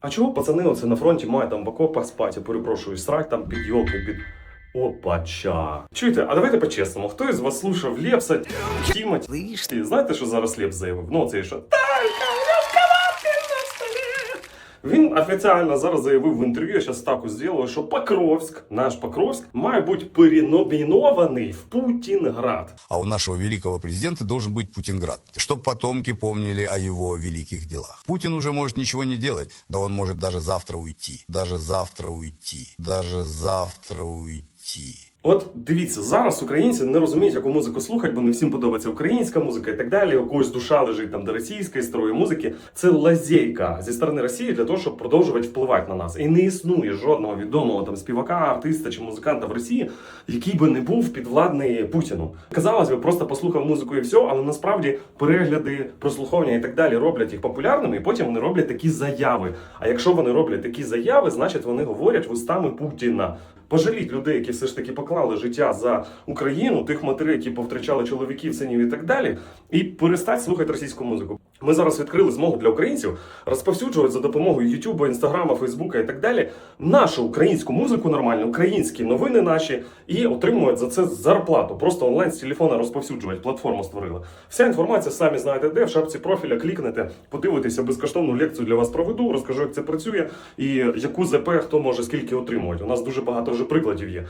А чого пацани оце на фронті мають там в окопах спати, я перепрошую, срать там під йолки, під. Опача. Чуєте, а давайте по-чесному, хто із вас слушав Лепса? Слышь, Знаєте, що зараз Лепс заявив? Ну, це що? Талька. Він офіційно зараз заявив в інтерв'ю, я зараз так зробив, що Покровськ, наш Покровськ, має бути переномінований в Путінград. А у нашего великого президента должен быть Путинград, чтобы потомки помнили о его великих делах. Путин уже может ничего не делать, да он может даже завтра уйти, даже завтра уйти, даже завтра уйти. От дивіться, зараз українці не розуміють, яку музику слухати, бо не всім подобається українська музика і так далі. У когось душа лежить там до російської старої музики. Це лазейка зі сторони Росії для того, щоб продовжувати впливати на нас. І не існує жодного відомого там співака, артиста чи музиканта в Росії, який би не був підвладний Путіну. Казалось би, просто послухав музику і все, але насправді перегляди, прослуховування і так далі роблять їх популярними, і потім вони роблять такі заяви. А якщо вони роблять такі заяви, значить вони говорять вустами Путіна. Пожаліть людей, які все ж таки поклали життя за Україну, тих матерей, які повтрачали чоловіків, синів і так далі, і перестать слухати російську музику. Ми зараз відкрили змогу для українців розповсюджувати за допомогою Ютуба, Інстаграма, Фейсбука і так далі нашу українську музику нормальну, українські новини наші і отримують за це зарплату. Просто онлайн з телефона розповсюджувати. Платформу створили. Вся інформація самі знаєте, де в шапці профіля клікнете, подивитеся безкоштовну лекцію для вас проведу, розкажу, як це працює і яку ЗП хто може скільки отримувати. У нас дуже багато вже прикладів є.